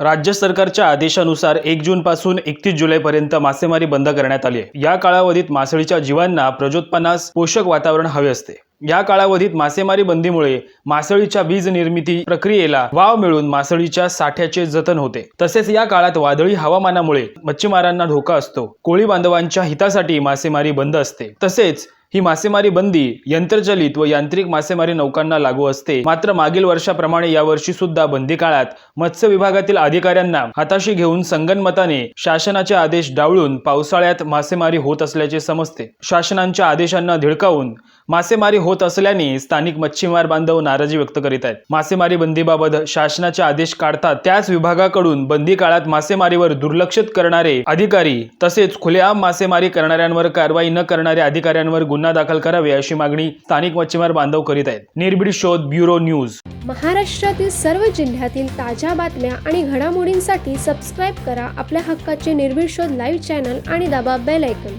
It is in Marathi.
राज्य सरकारच्या आदेशानुसार एक जूनपासून एकतीस जुलैपर्यंत मासेमारी बंद करण्यात आली आहे. या कालावधीत मासळीच्या जीवांना प्रजोत्पन्नास पोषक वातावरण हवे असते. या कालावधीत मासेमारी बंदीमुळे मासळीच्या बीज निर्मिती प्रक्रियेला वाव मिळून मासळीच्या साठ्याचे जतन होते. तसेच या काळात वादळी हवामानामुळे मच्छीमारांना धोका असतो. कोळी बांधवांच्या हितासाठी मासेमारी बंद असते. तसेच ही मासेमारी बंदी यंत्रचलित व यांत्रिक मासेमारी नौकांना लागू असते. मात्र मागील वर्षाप्रमाणे यावर्षी सुद्धा बंदी काळात मत्स्य विभागातील अधिकाऱ्यांना हाताशी घेऊन संगनमताने शासनाचे आदेश डावळून पावसाळ्यात मासेमारी होत असल्याचे समजते. शासनांच्या आदेशांना धिडकावून मासेमारी होत असल्याने स्थानिक मच्छीमार बांधव नाराजी व्यक्त करीत आहेत. मासेमारी बंदीबाबत शासनाचे आदेश काढतात त्याच विभागाकडून बंदी काळात मासेमारीवर दुर्लक्षित करणारे अधिकारी तसेच खुलेआम मासेमारी करणाऱ्यांवर कारवाई न करणाऱ्या अधिकाऱ्यांवर गुन्हा दाखल करावे अशी मागणी स्थानिक मच्छीमार बांधव करीत आहेत. निर्भीड शोध ब्युरो न्यूज. महाराष्ट्रातील सर्व जिल्ह्यातील ताज्या बातम्या आणि घडामोडींसाठी सबस्क्राईब करा आपल्या हक्काचे निर्भीड शोध लाईव्ह चॅनल आणि दाबा बेल ऐकन